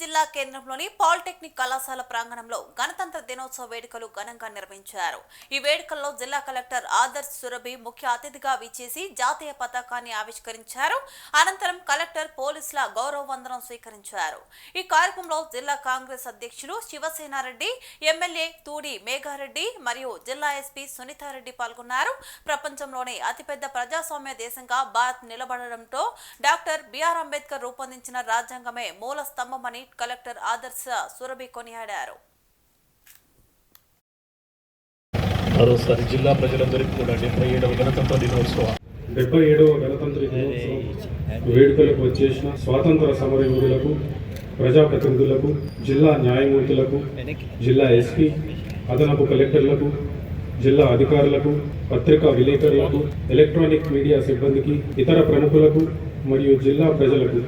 జిల్లా కేంద్రంలోని పాలిటెక్నిక్ కళాశాల ప్రాంగణంలో గణతంత్ర దినోత్సవ వేడుకలు ఘనంగా నిర్వహించారు. ఈ వేడుకల్లో జిల్లా కలెక్టర్ ఆదర్శ్ సురభి ముఖ్య అతిథిగా విచ్చేసి జాతీయ పతాకాన్ని ఆవిష్కరించారు. అనంతరం కలెక్టర్ పోలీసుల గౌరవ వందనం స్వీకరించారు. ఈ కార్యక్రమంలో జిల్లా కాంగ్రెస్ అధ్యక్షులు శివసేనారెడ్డి ఎమ్మెల్యే తూడి మేఘారెడ్డి మరియు జిల్లా ఎస్పీ సునీతారెడ్డి పాల్గొన్నారు. ప్రపంచంలోనే అతిపెద్ద ప్రజాస్వామ్య దేశంగా భారత్ నిలబడడంతో డాక్టర్ బిఆర్ అంబేద్కర్ రూపొందించిన రాజ్యాంగమే మూల స్తంభమని కలెక్టర్ ఆదర్శ సురభి కొనియాడారు. మరోసారి జిల్లా ప్రజలందరికీ కూడా డెబ్బై ఏడవ గణతంత్ర దినోత్సవ. డెబ్బై ఏడవ గణతంత్ర దినోత్సవం వేడుకలకు వచ్చేసిన స్వాతంత్ర సమరయోధులకు ప్రజాప్రతినిధులకు జిల్లా న్యాయమూర్తులకు జిల్లా ఎస్పీ అదనపు కలెక్టర్లకు జిల్లా అధికారులకు పత్రికా విలేకరులకు ఎలక్ట్రానిక్ మీడియా సిబ్బందికి ఇతర ప్రముఖులకు మరియు జిల్లా ప్రజలకు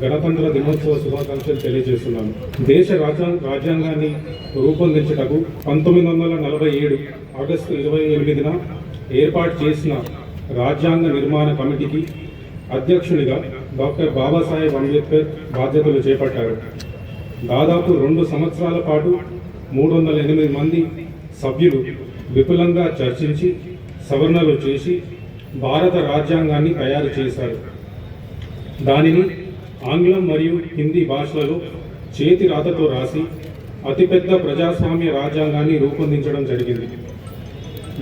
గణతంత్ర దినోత్సవ శుభాకాంక్షలు తెలియజేస్తున్నాను. దేశ రాజ్యాంగాన్ని రూపొందించుటకు పంతొమ్మిది వందల నలభై ఏడు ఆగస్టు ఇరవై ఎనిమిదిన ఏర్పాటు చేసిన రాజ్యాంగ నిర్మాణ కమిటీకి అధ్యక్షునిగా డాక్టర్ బాబాసాహెబ్ అంబేద్కర్ బాధ్యతలు చేపట్టారు. దాదాపు రెండు సంవత్సరాల పాటు మూడు వందల ఎనిమిది మంది సభ్యులు విపులంగా చర్చించి సవరణలు చేసి భారత రాజ్యాంగాన్ని తయారు చేశారు. దానిని ఆంగ్లం మరియు హిందీ భాషలలో చేతి రాతతో రాసి అతిపెద్ద ప్రజాస్వామ్య రాజ్యాంగాన్ని రూపొందించడం జరిగింది.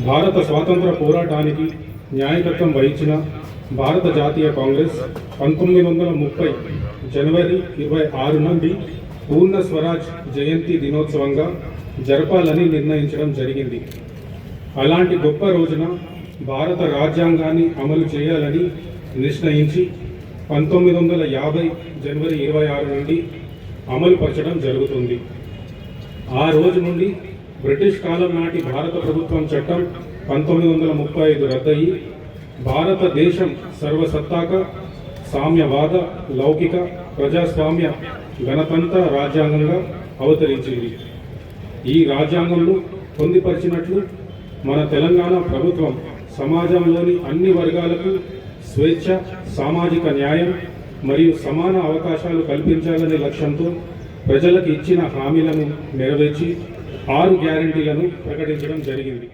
భారత స్వాతంత్ర పోరాటానికి న్యాయకత్వం వహించిన భారత జాతీయ కాంగ్రెస్ పంతొమ్మిది వందల ముప్పై జనవరి ఇరవై ఆరు నుండి పూర్ణ స్వరాజ్ జయంతి దినోత్సవంగా జరపాలని నిర్ణయించడం జరిగింది. అలాంటి గొప్ప రోజున భారత రాజ్యాంగాన్ని అమలు చేయాలని నిశ్చయించి పంతొమ్మిది వందల యాభై జనవరి ఇరవై ఆరు నుండి అమలు పరచడం జరుగుతుంది. ఆ రోజు నుండి బ్రిటిష్ కాలం నాటి భారత ప్రభుత్వం చట్టం పంతొమ్మిది వందల ముప్పై ఐదు రద్దయి భారతదేశం సర్వసత్తాక సామ్యవాద లౌకిక ప్రజాస్వామ్య గణతంత్ర రాజ్యాంగంగా అవతరించింది. ఈ రాజ్యాంగంలో పొందిపరిచినట్లు మన తెలంగాణ ప్రభుత్వం సమాజంలోని అన్ని వర్గాలకు స్వేచ్ఛ సామాజిక న్యాయం మరియు సమాన అవకాశాలు కల్పించాలనే లక్ష్యంతో ప్రజలకు ఇచ్చిన హామీలను నెరవేర్చి ఆరు గ్యారంటీలను ప్రకటించడం జరిగింది.